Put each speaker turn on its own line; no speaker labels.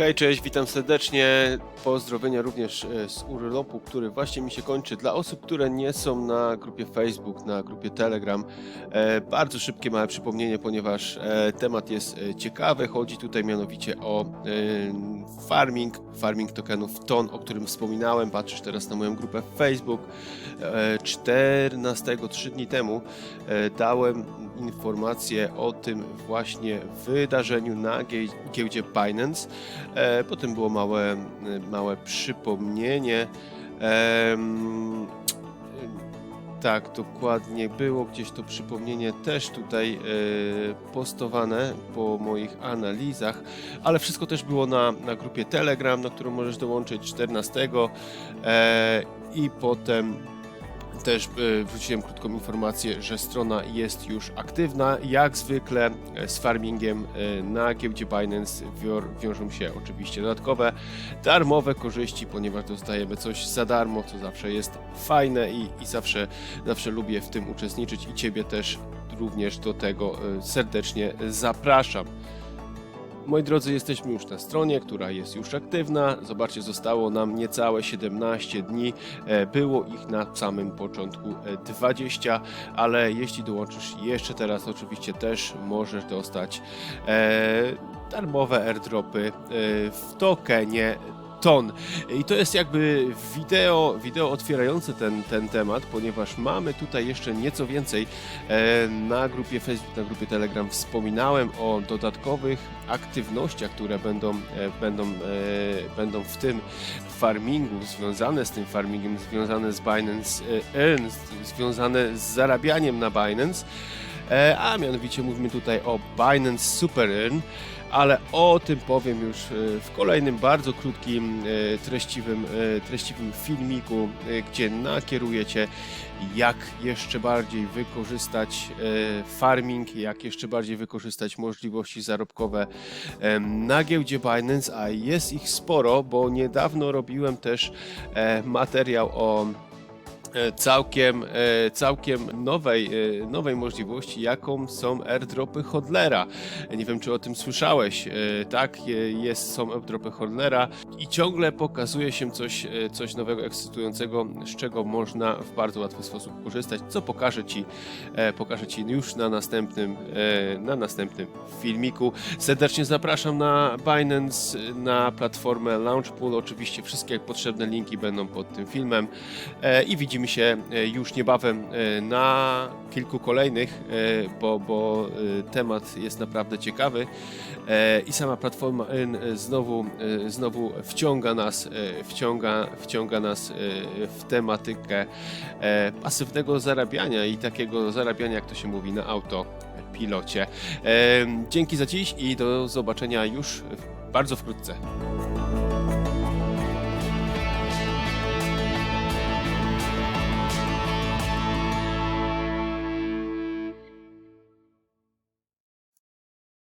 Hej, cześć, witam serdecznie. Pozdrowienia również e, z urlopu, który właśnie mi się kończy. Dla osób, które nie są na grupie Facebook, na grupie Telegram, e, bardzo szybkie małe przypomnienie, ponieważ e, temat jest ciekawy. Chodzi tutaj mianowicie o farming, farming tokenów TON, o którym wspominałem. Patrzysz teraz na moją grupę Facebook. E, 14, 3 dni temu dałem informację o tym właśnie wydarzeniu na gie- giełdzie Binance. E, Potem było małe, małe przypomnienie. Tak, dokładnie było gdzieś to przypomnienie też tutaj e, postowane po moich analizach, ale wszystko też było na, na grupie Telegram, na którą możesz dołączyć 14 e, i potem też e, wrzuciłem krótką informację, że strona jest już aktywna. Jak zwykle e, z farmingiem e, na giełdzie Binance wiążą się oczywiście dodatkowe darmowe korzyści, ponieważ dostajemy coś za darmo, co zawsze jest fajne i, i zawsze, zawsze lubię w tym uczestniczyć i Ciebie też również do tego serdecznie zapraszam. Moi drodzy, jesteśmy już na stronie, która jest już aktywna. Zobaczcie, zostało nam niecałe 17 dni. E, Było ich na samym początku e, 20, ale jeśli dołączysz jeszcze teraz, oczywiście też możesz dostać e, darmowe airdropy e, w tokenie ton. I to jest jakby wideo, wideo otwierające ten, ten temat, ponieważ mamy tutaj jeszcze nieco więcej. E, Na grupie Facebook, na grupie Telegram wspominałem o dodatkowych aktywnościach, które będą, e, będą, e, będą w tym farmingu, związane z tym farmingiem, związane z Binance Earn, związane z zarabianiem na Binance. E, A mianowicie mówimy tutaj o Binance Super Earn, ale o tym powiem już e, w kolejnym bardzo krótkim, e, treściwym, treściwym filmiku, gdzie nakieruję Cię, jak jeszcze bardziej wykorzystać farming, jak jeszcze bardziej wykorzystać możliwości zarobkowe na giełdzie Binance, a jest ich sporo, bo niedawno robiłem też materiał o całkiem, e, całkiem nowej, e, nowej możliwości, jaką są airdropy hodlera. Nie wiem, czy o tym słyszałeś. E, Tak, e, jest, są airdropy hodlera i ciągle pokazuje się coś, e, coś nowego, ekscytującego, z czego można w bardzo łatwy sposób korzystać, co pokażę Ci, e, pokażę Ci już na następnym, e, na następnym filmiku. Serdecznie zapraszam na Binance, na platformę Launchpool. Oczywiście wszystkie potrzebne linki będą pod tym filmem e, i widzimy się e, już niebawem e, na kilku kolejnych, e, bo, bo temat jest naprawdę ciekawy i sama platforma e, znowu, znowu wciąga nas, wciąga, wciąga nas w tematykę pasywnego zarabiania i takiego zarabiania, jak to się mówi, na autopilocie. Dzięki za dziś i do zobaczenia już bardzo wkrótce.